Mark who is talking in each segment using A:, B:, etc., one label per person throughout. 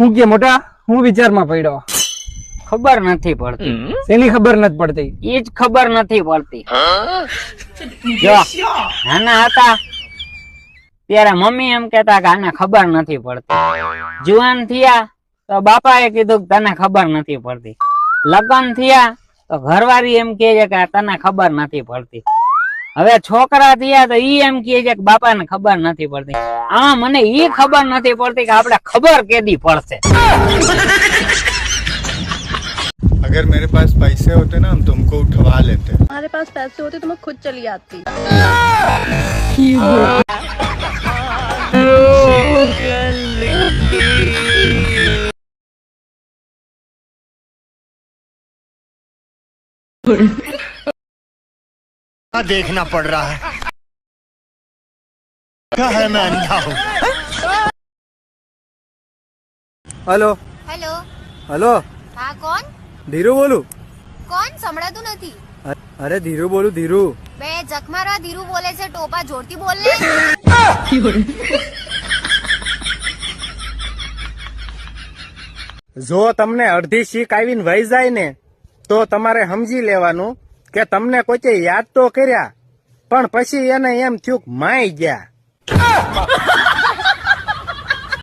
A: હું કે મોટા હું વિચારમાં પડ્યો.
B: ખબર નથી પડતી.
A: એની ખબર નથી પડતી?
B: એ જ ખબર નથી પડતી. જો નાના હતા ત્યારે મમ્મી એમ કેતા કે આને ખબર નથી પડતી. જુવાન થયા તો બાપાએ કીધું કે તને ખબર નથી પડતી. લગ્ન થયા તો ઘરવાળી એમ કે છે કે તને ખબર નથી પડતી. હવે છોકરા થયા તો ઈ એમ કહે છે કે બાપાને ખબર નથી પડતી આમાં મને ઈ ખબર નથી પડતી કે આપણે ખબર કેદી પડશે
C: अगर मेरे पास पैसे होते ना हम तुमको उठवा लेते
D: हमारे पास पैसे होते तो मैं खुद चली आती
C: देखना पड़ रहा है क्या है मैं अंधा हूँ
A: હલો
E: હેલો
A: હલો
E: હા કોણ
A: ધીરુ બોલું
E: કોણ સંભળાતું નથી
A: અ- અરે ધીરુ બોલું ધીરુ
E: બે જખમારા ધીરુ બોલે છે ટોપા જોરથી બોલ ને
A: જો તમને અડધી શીખ આવીને વહી જાય ને તો તમારે સમજી લેવાનું કે તમને કોચે યાદ તો કર્યા પણ પછી એને એમ થયું માય ગયા.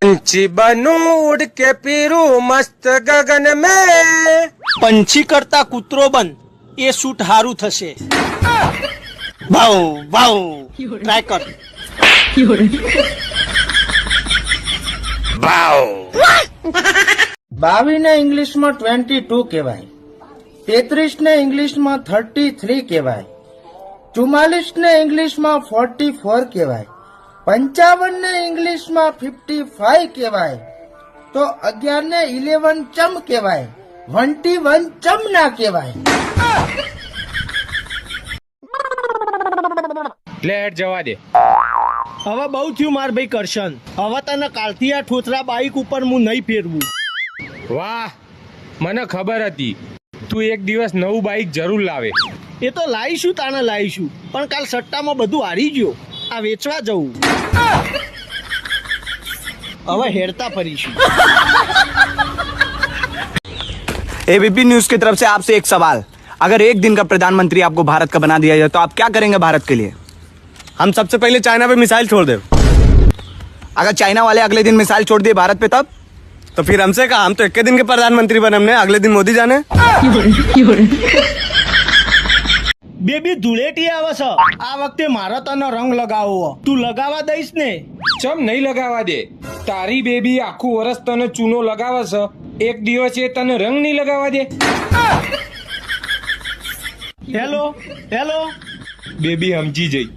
F: પંછી બનું ઉડ કે પીરું મસ્ત ગગન મે.
G: પંછી કરતા કૂતરો બન એ શૂટ હારું થશે. ભાવ ભાવ ટ્રાય કર.
H: ભાવ બાવીને ઇંગ્લિશમાં ટ્વેન્ટી ટુ કહેવાય. તેત્રીસ ને ઇંગ્લિશમાં થર્ટી થ્રી કહેવાય. ચુમ્માલીસ ને ઇંગ્લિશમાં ફોર્ટી ફોર કહેવાય. પંચાવન ને ઇંગ્લિશમાં ફિફ્ટી ફાઈવ કહેવાય. તો અગિયાર ને ઇલેવન ચમ કહેવાય. વન્ટી વન ચમ ના કહેવાય.
F: લે હેડ જવા દે.
G: હવે બહુ થયું માર ભાઈ કરશન. હવે તને કાલથી આ ઠોથરા બાઈક ઉપર હું નહીં ફેરવું.
F: વાહ મને ખબર હતી. તું એક દિવસ નવું બાઈક જરૂર લાવે
G: એ તો લાવીશું તાને લાવીશું પણ કાલ સટ્ટામાં બધું હારી ગયો આ વેચવા જવું હવે હેરતા ફરીશું
I: एबीपी न्यूज की तरफ से आपसे एक सवाल अगर एक दिन का प्रधानमंत्री आपको भारत का बना दिया जाए तो आप क्या करेंगे भारत के लिए
F: हम सबसे पहले चाइना पे मिसाइल छोड़ दे
I: अगर चाइना वाले अगले दिन मिसाइल छोड़ दिए भारत पे तब
F: तो फिर हमसे कहा हम तो एक दिन के प्रधानमंत्री बने हमने अगले दिन मोदी जाने
G: બેબી ધૂળેટી આવે છે આ વખતે મારા તને રંગ લગાવવો તું લગાવવા દઈશ ને
F: ચમ નહીં લગાવા દે તારી બેબી આખું વર્ષ તને ચૂનો લગાવે છે એક દિવસ એ તને રંગ નહીં લગાવા દે
G: હેલો હેલો
F: બેબી સમજી જઈ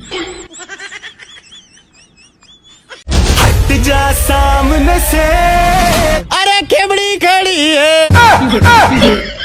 I: जा सामने से
G: કેબડી ખડી હે?